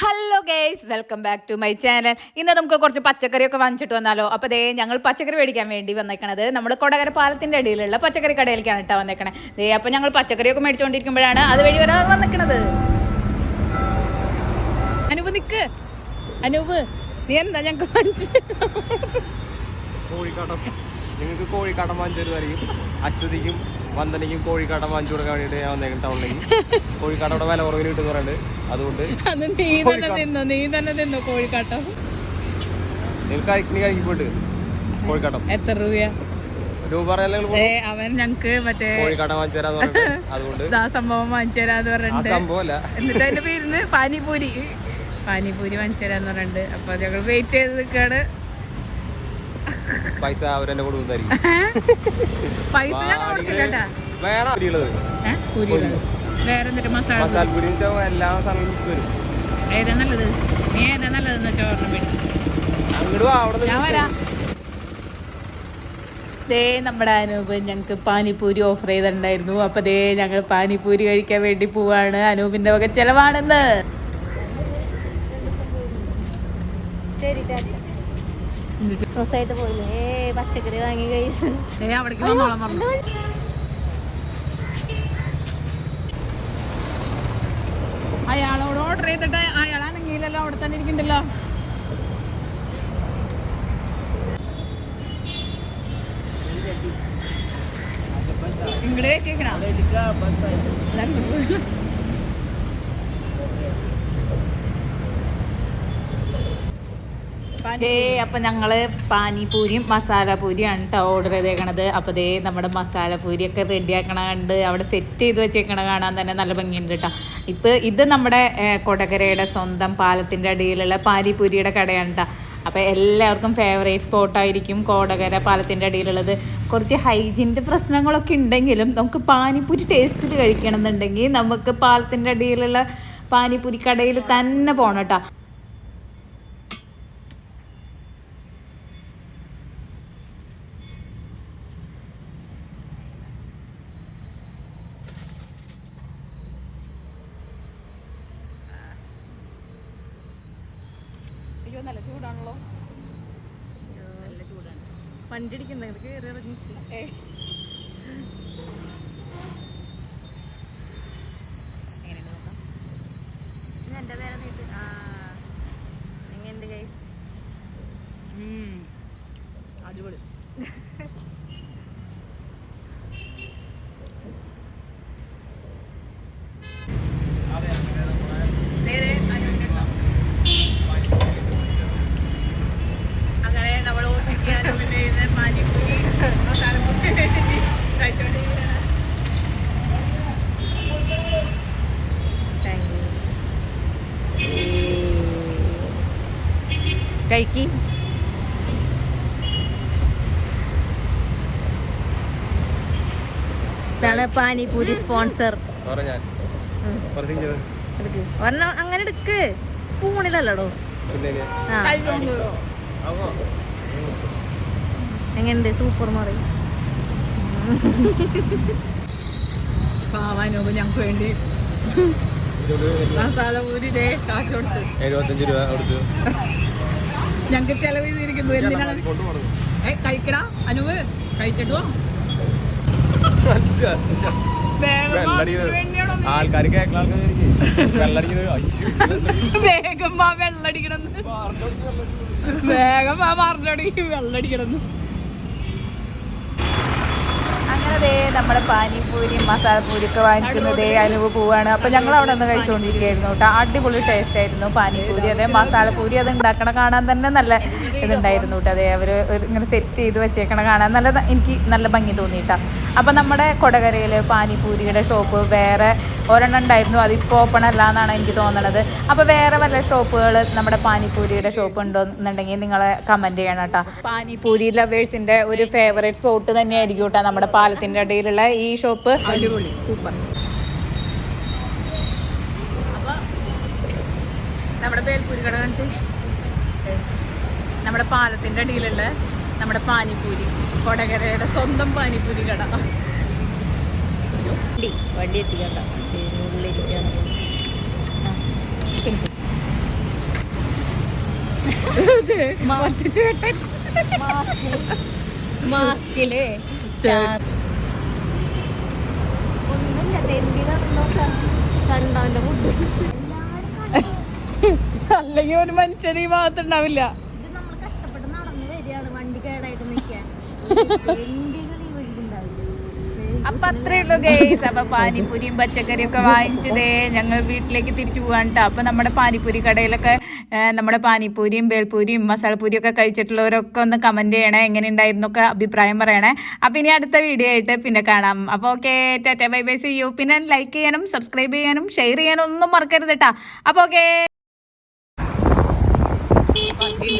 Hello guys welcome back to my channel ഇന്ന് നമുക്ക് കുറച്ച് പച്ചക്കറിയൊക്കെ വാങ്ങിച്ചിട്ട് വന്നാലോ? അപ്പോൾ ദേ ഞങ്ങൾ പച്ചക്കറി മേടിക്കാൻ വേണ്ടി വന്നേക്കണത്. നമ്മൾ കൊടകര പാലത്തിന്റെ അടിയിലുള്ള പച്ചക്കറി കടയിലേക്കാണ് കേട്ടോ വന്നേക്കണേ. ദേ അപ്പോൾ ഞങ്ങൾ പച്ചക്കറിയൊക്കെ മേടിച്ചുകൊണ്ടിരിക്കുമ്പോഴാണ് അത് വഴി വരാൻ വന്നേക്കണത്. അനൂപ് നിക്ക്. അനൂപ് നീ എന്താ ഞങ്ങൾക്ക് കോഴിക്കാട്ടം നിങ്ങൾക്ക് കോഴിക്കാട്ടം വാങ്ങിച്ചു തരുമായിരിക്കും. അശ്വതിക്കും വന്ദനയ്ക്കും കോഴിക്കാട്ടം വാങ്ങിച്ചു കൊടുക്കാൻ വേണ്ടിയിട്ട് ഞാൻ വന്നേക്കും ടൗണിലേക്ക്. കോഴിക്കാട് അവിടെ വില കുറവിൽ കിട്ടുന്ന പറയുന്നത് അതുകൊണ്ട് അത് നീ തന്നെ തിന്നോ നീ തന്നെ തിന്നോ കോഴിക്കാട്ടം നിങ്ങൾക്ക് കഴിക്കണി കഴിക്കുമ്പോട്ട് കോഴിക്കാട്ടം എത്ര രൂപയാ? രൂപ പറയാല്ലേ അവൻ ഞങ്ങക്ക് മറ്റേ കോഴിക്കാട്ടം സംഭവം വാങ്ങിച്ചു തരാന്ന് പറഞ്ഞിട്ട്. എന്നിട്ട് അതിന്റെ പേരിന്ന് പാനിപൂരി. പാനിപൂരി വാങ്ങിച്ചു തരാന്ന് പറഞ്ഞിട്ട്. അപ്പൊ ഞങ്ങൾ വെയിറ്റ് ചെയ്ത് നിൽക്കാണ്. പൈസ അവരെന്നെ പൈസ വേണം ഉള്ളത്. വേറെ മസാല പൂരി. മസാല പൊടി എല്ലാ സാധനവും മിക്സ് വരും. ഏതാ നല്ലത്? നീ ഏതാ നല്ലതെന്ന് അങ്ങോട്ട് അവിടെ ഞാൻ വരാം. ദേ നമ്മുടെ അനൂപ് ഞങ്ങൾക്ക് പാനിപ്പൂരി ഓഫർ ചെയ്തിട്ടുണ്ടായിരുന്നു. അപ്പൊ ദേ ഞങ്ങൾ പാനിപ്പൂരി കഴിക്കാൻ വേണ്ടി പോവാണ്. അനൂപിന്റെ വക ചെലവാണെന്ന്. സ്വസ്ഥമായിട്ട് പോയില്ലേ? പച്ചക്കറി വാങ്ങി കഴിച്ചു. അയാളോട് ഓർഡർ ചെയ്തിട്ട് അയാളാണെങ്കിലല്ലോ അവിടെ തന്നെ ഇരിക്കണ്ടല്ലോ. ഇങ്ങോട്ട് കയറ്റിയേക്കണോ ദേ അപ്പം ഞങ്ങൾ പാനിപൂരിയും മസാലപൂരിയാണ് കേട്ടോ ഓർഡർ ചെയ്തേക്കണത്. അപ്പോൾ ദേ നമ്മുടെ മസാലപൂരിയൊക്കെ റെഡിയാക്കണ കണ്ട് അവിടെ സെറ്റ് ചെയ്ത് വെച്ചേക്കണ കാണാൻ തന്നെ നല്ല ഭംഗിയുണ്ട് കേട്ടോ ഇപ്പൊ ഇത് നമ്മുടെ കൊടകരയുടെ സ്വന്തം പാലത്തിന്റെ അടിയിലുള്ള പാനിപൂരിയുടെ കടയാണ് കേട്ടോ അപ്പോൾ എല്ലാവർക്കും ഫേവറേറ്റ് സ്പോട്ടായിരിക്കും കോടകര പാലത്തിന്റെ അടിയിലുള്ളത്. കുറച്ച് ഹൈജീന്റെ പ്രശ്നങ്ങളൊക്കെ ഉണ്ടെങ്കിലും നമുക്ക് പാനിപ്പൂരി ടേസ്റ്റിൽ കഴിക്കണം എന്നുണ്ടെങ്കിൽ നമുക്ക് പാലത്തിന്റെ അടിയിലുള്ള പാനിപ്പൂരി കടയിൽ തന്നെ പോകണം നല്ല ചൂടാണല്ലോ. നല്ല ചൂടാണ്. വണ്ടിടിക്കുന്ന കയറി ഇറങ്ങി എങ്ങനെയുണ്ട് നോക്കാം എന്റെ പേരെ നീട്ട് ആ എങ്ങനെയുണ്ട് കൈ അടിപൊളി അങ്ങനെ നമ്മൾ പാനിപ്പൂരി മസാലപ്പൂരി കഴിച്ചോണ്ടിരിക്കുകയാണ് താങ്ക് യു കഴിക്കി. ഇതാണ് പാനിപൂരി സ്പോൺസർ. ഒരെണ്ണം അങ്ങനെ എടുക്ക്. ആവോ? എങ്ങനെയുണ്ട്? സൂപ്പർ മാറി. പാവാനോബ് ഞങ്ങൾക്ക് വേണ്ടി. മസാല പൂരി ദേ കാശ് കൊടുത്ത്. എഴുപത്തഞ്ച് രൂപ കൊടുത്തു. ഞങ്ങൾക്ക് ചെലവ് ചെയ്തിരിക്കുന്നു എന്തിനാണ്? ഏ കഴിക്കടാ അനുവ്. കഴിച്ചിട്ടോ? ആൾക്കാർ വേഗം വാ വെള്ളടിക്കണമെന്ന്. വേഗം വാ പറഞ്ഞോടി വെള്ളടിക്കണമെന്ന്. അങ്ങനെ നമ്മുടെ പാനിപൂരി മസാലപ്പൂരി ഒക്കെ വാങ്ങിച്ചത് ദേ അനുവ് പോവാണ്. അപ്പൊ ഞങ്ങൾ അവിടെ നിന്ന് കഴിച്ചുകൊണ്ടിരിക്കുകയായിരുന്നു കേട്ടോ. അടിപൊളി ടേസ്റ്റ് ആയിരുന്നു പാനിപൂരി. അതേ മസാലപ്പൂരി അത് ഉണ്ടാക്കണ കാണാൻ തന്നെ നല്ല ഇതുണ്ടായിരുന്നു കേട്ടോ. അതെ അവർ ഇങ്ങനെ സെറ്റ് ചെയ്ത് വെച്ചേക്കണ കാണാൻ നല്ല എനിക്ക് നല്ല ഭംഗി തോന്നിട്ടാ അപ്പം നമ്മുടെ കൊടകരയിൽ പാനിപൂരിയുടെ ഷോപ്പ് വേറെ ഒരെണ്ണം ഉണ്ടായിരുന്നു. അതിപ്പോൾ ഓപ്പൺ അല്ല എന്നാണ് എനിക്ക് തോന്നണത്. അപ്പോൾ വേറെ വല്ല ഷോപ്പുകൾ നമ്മുടെ പാനിപൂരിയുടെ ഷോപ്പ് ഉണ്ടോ എന്നുണ്ടെങ്കിൽ നിങ്ങൾ കമന്റ് ചെയ്യണം കേട്ടോ. പാനിപ്പൂരി ലവേഴ്സിന്റെ ഒരു ഫേവറേറ്റ് സ്പോട്ട് തന്നെയായിരിക്കും കേട്ടോ നമ്മുടെ പാലത്തിന്റെ ഇടയിലുള്ള ഈ ഷോപ്പ്. അടിപൊളി സൂപ്പർ. നമ്മുടെ പേൽപ്പൂരി കട കാണിച്ചു. നമ്മുടെ പാലത്തിന്റെ അടിയിലുള്ള നമ്മുടെ പാനിപ്പൂരി കൊടകരയുടെ സ്വന്തം പാനിപ്പൂരി കട. വണ്ടി വണ്ടി എത്തിക്കണ്ട. മാസ്കിൽ. ഒന്നുമില്ല അല്ലെങ്കിൽ ഒരു മനുഷ്യന് ഈ ഭാഗത്തുണ്ടാവില്ല ഇത് നമ്മൾ കഷ്ടപ്പെട്ട് നടന്നു വരികയാണ്. വണ്ടി കേടായിട്ട് നിൽക്കാൻ. അപ്പൊ അത്രേ ഉള്ളൂ ഗൈസ് അപ്പൊ പാനിപ്പൂരിയും പച്ചക്കറിയും ഒക്കെ വാങ്ങിച്ചതേ ഞങ്ങൾ വീട്ടിലേക്ക് തിരിച്ചു പോകാൻ കേട്ടോ അപ്പൊ നമ്മുടെ പാനിപ്പൂരി കടയിലൊക്കെ നമ്മുടെ പാനിപ്പൂരിയും ബേൽപൂരിയും മസാലപ്പൂരിയും ഒക്കെ കഴിച്ചിട്ടുള്ളവരൊക്കെ ഒന്ന് കമന്റ് ചെയ്യണേ. എങ്ങനെ ഉണ്ടായിരുന്നു ഒക്കെ അഭിപ്രായം പറയണേ. അപ്പൊ ഇനി അടുത്ത വീഡിയോ ആയിട്ട് പിന്നെ കാണാം. അപ്പൊ okay tata bye bye see you പിന്നെ ലൈക്ക് ചെയ്യാനും സബ്സ്ക്രൈബ് ചെയ്യാനും ഷെയർ ചെയ്യാനും ഒന്നും മറക്കരുത് കേട്ടാ അപ്പൊ ഓക്കെ